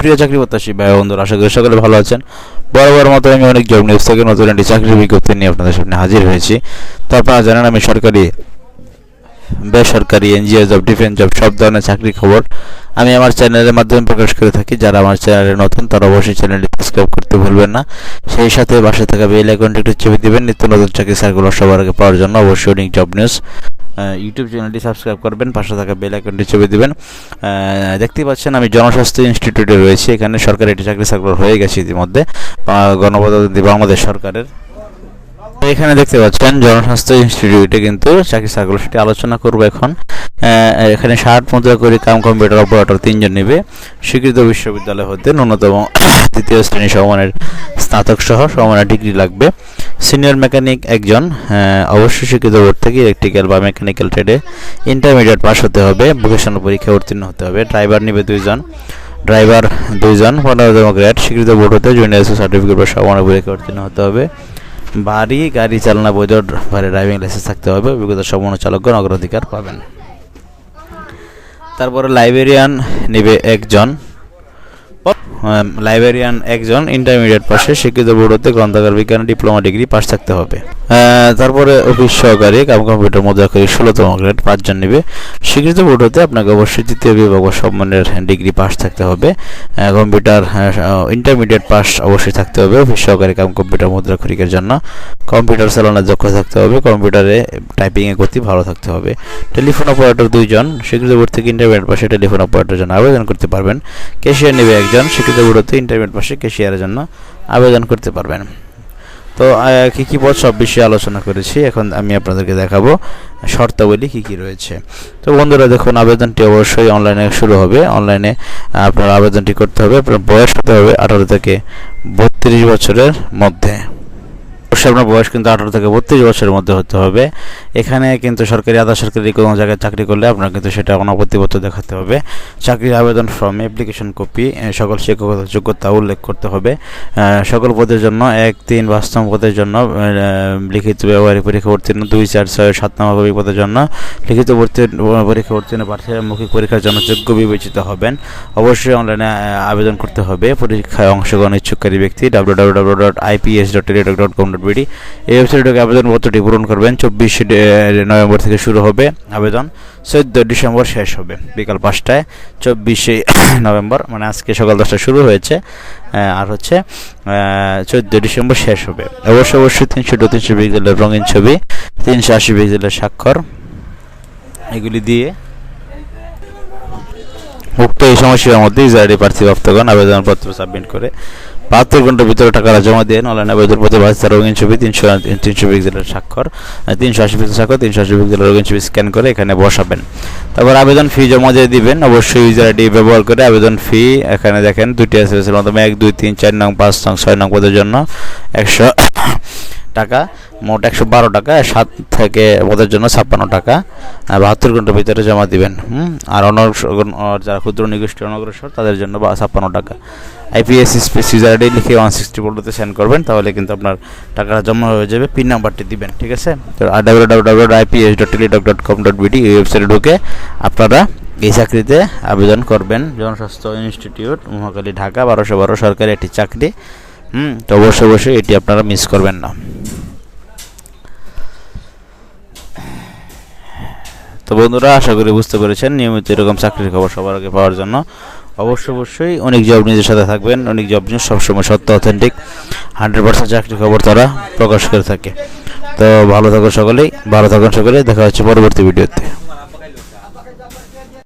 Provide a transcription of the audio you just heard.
প্রিয় চাকরি প্রত্যাশী ভাই বন্ধুরা, আশা করি সকলে ভালো আছেন। বরাবর মতো আমি অনেক জব নিউজ থেকে নতুন একটি চাকরির বিজ্ঞপ্তি নিয়ে আপনাদের সামনে হাজির হয়েছি। তো আপনারা জানেন আমি সরকারি, বেসরকারি, এনজিও জব ডিফেন্স জব সব ধরনের চাকরির খবর আমি আমার চ্যানেলের মাধ্যমে প্রকাশ করে থাকি। যারা আমার চ্যানেলে নতুন, তারা অবশ্যই চ্যানেলটি সাবস্ক্রাইব করতে ভুলবেন না। সেই সাথে পাশে থাকা বেল আইকনটি একটু চেপে দেবেন। নিত্য নতুন চাকরি সার্কুলার সবার আগে পাওয়ার জন্য অবশ্যই অনেক জব নিউজ ইউটিউব চ্যানেলটি সাবস্ক্রাইব করবেন, পাশে থাকা বেল আইকনটি চেপে দিবেন। দেখতে পাচ্ছেন আমি জনস্বাস্থ্য ইনস্টিটিউটে রয়েছি, এখানে সরকারি একটি চাকরি সার্কুলার হয়ে গেছে ইতিমধ্যে। গণপ্রজাতন্ত্রী বাংলাদেশ সরকারের। এখানে দেখতে পাচ্ছেন জনস্বাস্থ্য ইনস্টিটিউটে কিন্তু চাকরি সার্কুলার সেটি আলোচনা করব এখন। এখানে ষাট মুদ্রা করে কাম কম্পিউটার অপারেটর তিনজন নেবে। স্বীকৃত বিশ্ববিদ্যালয় হতে ন্যূনতম তৃতীয় শ্রেণি সমানের স্নাতক সহ সমমানের ডিগ্রি লাগবে। সিনিয়র মেকানিক একজন অবশ্যই শিক্ষিত বোর্ড থেকে ইলেকট্রিক্যাল বা মেকানিক্যাল ট্রেডে ইন্টারমিডিয়েট পাস হতে হবে ভোকেশনাল পরীক্ষায় উত্তীর্ণ হতে হবে। ড্রাইভার নেবে দুইজন ড্রাইভার দুইজন, পনেরোতম গ্রেড স্বীকৃত বোর্ড হতে জুনিয়র সার্টিফিকেট বা সমমানের পরীক্ষায় উত্তীর্ণ হতে হবে। ভারী গাড়ি চালনা, বৈধ ভারী ড্রাইভিং লাইসেন্স থাকতে হবে, অভিজ্ঞতা সম্পন্ন চালকগণ অগ্রাধিকার পাবেন। তারপরে লাইব্রেরিয়ান নেবে একজন। লাইব্রেরিয়ান একজন ইন্টারমিডিয়েট পাশে শিক্ষিত বোর্ড হতে গ্রন্থাগার বিজ্ঞান ডিপ্লোমা ডিগ্রি পাশ থাকতে হবে। তারপরে অফিস সহকারী কাম কম্পিউটার মুদ্রাকারী ষোলোতম গ্রেড পাঁচজন নেবে। স্বীকৃত বোর্ড হতে আপনাকে অবশ্যই তৃতীয় বিভাগ সম্মানের ডিগ্রি পাস থাকতে হবে। কম্পিউটার ইন্টারমিডিয়েট পাস অবশ্যই থাকতে হবে অফিস সহকারী কাম কম্পিউটার মুদ্রাক্ষরিকের জন্য। কম্পিউটার চালানোর দক্ষ থাকতে হবে কম্পিউটারে টাইপিংয়ের গতি ভালো থাকতে হবে। টেলিফোন অপারেটর দুইজন স্বীকৃত বোর্ড থেকে ইন্টারমিডিয়েট পাশে টেলিফোন অপারেটরের জন্য আবেদন করতে পারবেন। ক্যাশিয়ার নেবে একজন স্বীকৃত হতে ইন্টারমিডিয়েট পাশে ক্যাশিয়ারের জন্য আবেদন করতে পারবেন। তো কি কি পদ সব বিষয়ে আলোচনা করেছি, এখন আমি আপনাদেরকে দেখাবো শর্তাবলী কি কি রয়েছে। তো বন্ধুরা, দেখুন, আবেদনটি অবশ্যই অনলাইনে শুরু হবে। অনলাইনে আপনার আবেদনটি করতে হবে, আপনার বয়স হতে হবে আঠারো থেকে বত্রিশ বছরের মধ্যে। অবশ্যই আপনার বয়স কিন্তু আঠারো থেকে বত্রিশ বছরের মধ্যে হতে হবে। এখানে কিন্তু সরকারি, আধা সরকারি কোনো জায়গায় চাকরি করলে আপনার কিন্তু সেটা অনাপত্তিপত্র দেখাতে হবে। চাকরির আবেদন ফর্ম অ্যাপ্লিকেশন কপি সকল শিক্ষকতা যোগ্যতা উল্লেখ করতে হবে। সকল পদের জন্য এক, তিন বাস্তব পদের জন্য লিখিত ব্যবহারিক পরীক্ষা উত্তীর্ণ, দুই, চার, ছয়, সাত নম্বর পদের জন্য লিখিত পরীক্ষা উত্তীর্ণ প্রার্থীরা মৌখিক পরীক্ষার জন্য যোগ্য বিবেচিত হবেন। অবশ্যই অনলাইনে আবেদন করতে হবে। পরীক্ষায় অংশগ্রহণ ইচ্ছুককারী ব্যক্তি W W W dot IPS dot dot com dot BD এই ওয়েবসাইটে আবেদনপত্রটি পূরণ করবেন। চব্বিশে নভেম্বর থেকে শুরু হবে আবেদন। চোদ্দ ডিসেম্বর শেষ হবে, বিকাল পাঁচটায়। চব্বিশে নভেম্বর মানে আজকে সকাল দশটায় শুরু হয়েছে। আর হচ্ছে চোদ্দ ডিসেম্বর শেষ হবে। অবশ্যই অবশ্যই তিনশো টু তিনশো পিক্সেলের রঙিন ছবি, তিনশো আশি পিক্সেলের স্বাক্ষর, এগুলি দিয়ে উক্ত এই সময়সীমার মধ্যে ইসরায়েলি প্রার্থী, ভক্তগণ আবেদনপত্র সাবমিট করে বাহাত্তর ঘণ্টার ভিতরে টাকাটা জমা দিয়ে অনলাইন পথে বাস্তার রঙিন ছবি, তিনশো তিনশো পিক্সেলের স্বাক্ষর তিনশো আশি পিক্সেল স্বাক্ষর, তিনশো আশি পিক্সেলের রঙিন ছবি স্ক্যান করে এখানে বসাবেন। তারপর আবেদন ফি জমা দিয়ে দিবেন। অবশ্যই ইউজার আইডি ব্যবহার করে আবেদন ফি এখানে দেখেন দুটি আছে এর মাধ্যমে এক, দুই, তিন, চার, নং, পাঁচ, নং, ছয় নং পদের জন্য একশো টাকা, মোট একশো বারো টাকা, সাত থেকে ওদের জন্য ছাপ্পান্ন টাকা বাহাত্তর ঘণ্টার ভিতরে জমা দিবেন, হুম? আর অনগ্রসর যারা ক্ষুদ্র নিগোষ্ঠী অনগ্রসর, তাদের জন্য বা ছাপ্পান্ন টাকা। আইপিএস স্পেস ইউজার আইডি লিখে ওয়ান সিক্সটি ফোরতে সেন্ড করবেন, তাহলে কিন্তু আপনার টাকাটা জমা হয়ে যাবে, পিন নাম্বারটি দিবেন, ঠিক আছে? তো আর W W W IPS dot Teletalk dot com dot BD এই ওয়েবসাইটে ঢুকে আপনারা এই চাকরিতে আবেদন করবেন। জনস্বাস্থ্য ইনস্টিটিউট মহাকালী ঢাকা, বারোশো বারো সরকারি একটি চাকরি, হুম? তো অবশ্যই অবশ্যই এটি আপনারা মিস করবেন না। তো বন্ধুরা, আশা করি বুঝতে পেরেছেন, নিয়মিত এরকম চাকরির খবর সবার আগে পাওয়ার জন্য। অবশ্যই অবশ্যই অনেক জব নিজের সাথে থাকবেন, অনেক জব নিউজ সবসময় সত্য অথেন্টিক হান্ড্রেড পার্সেন্ট চাকরির খবর তারা প্রকাশ করে থাকে। তো ভালো থাকুন সকলেই, ভালো থাকুন সকলেই, দেখা হচ্ছে পরবর্তী ভিডিওতে।